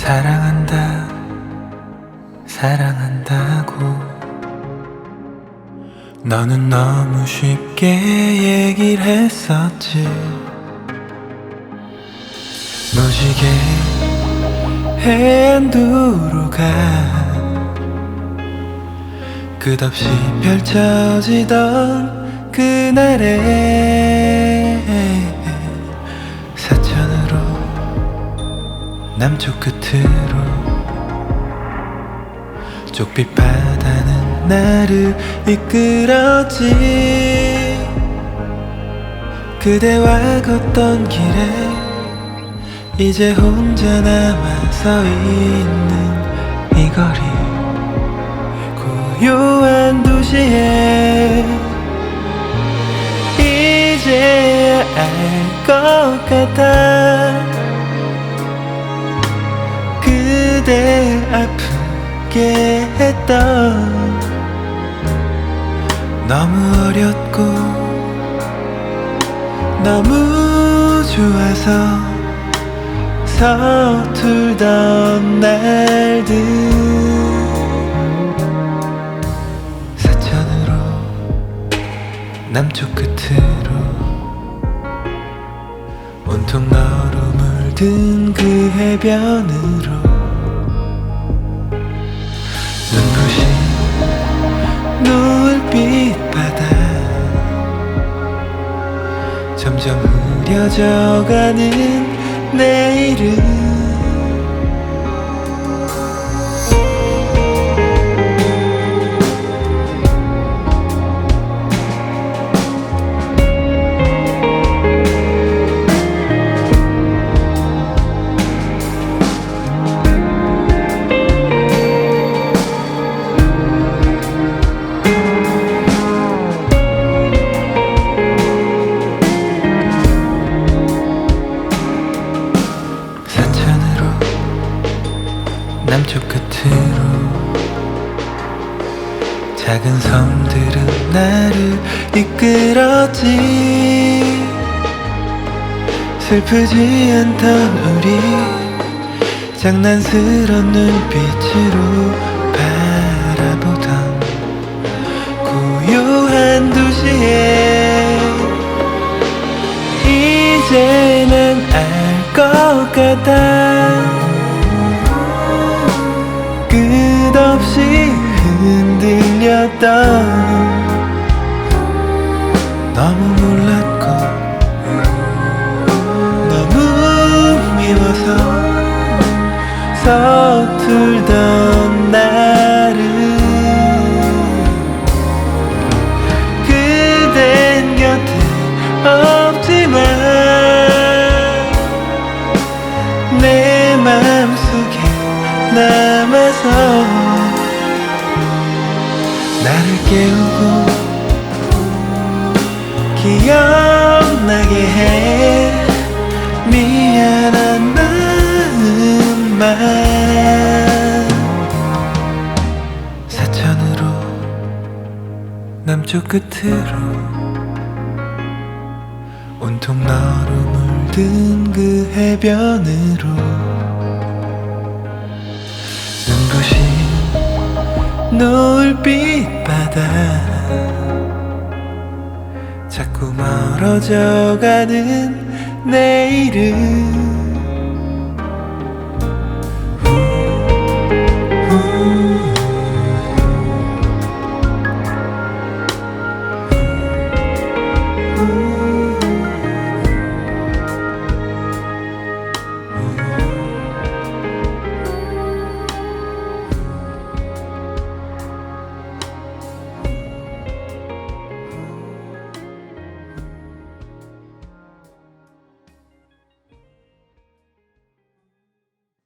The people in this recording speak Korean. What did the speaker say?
사랑한다 사랑한다고. 너는 너무 쉽게 얘기를 했었지. 무지개 해안도로 가. 끝없이 펼쳐지던 그날에 남쪽 끝으로 족빛 바다는 나를 이끌었지. 그대와 걷던 길에 이제 혼자 남아 서 있는 이 거리. 고요한 도시에 이제야 알 것 같아 아프게 했던 너무 어렸고 너무 좋아서 서툴던 날들 사천으로 남쪽 끝으로 온통 너로 물든 그 해변으로 눈부신 노을빛 바다. 점점 흐려져가는 내일은 남쪽 끝으로 작은 섬들은 나를 이끌었지. 슬프지 않던 우리 장난스런 눈빛으로 바라보던 고요한 도시에 이제는 알것 같아 흔들렸던 너무 몰랐고 너무 미워서 서툴던 나를 그댄 곁에 없지만 내 맘속에 남아서 깨우고 기억나게 해. 미안한 마음만 사천으로 남쪽 끝으로 온통 너로 물든 그 해변으로 노을빛 바다. 자꾸 멀어져 가는 내일은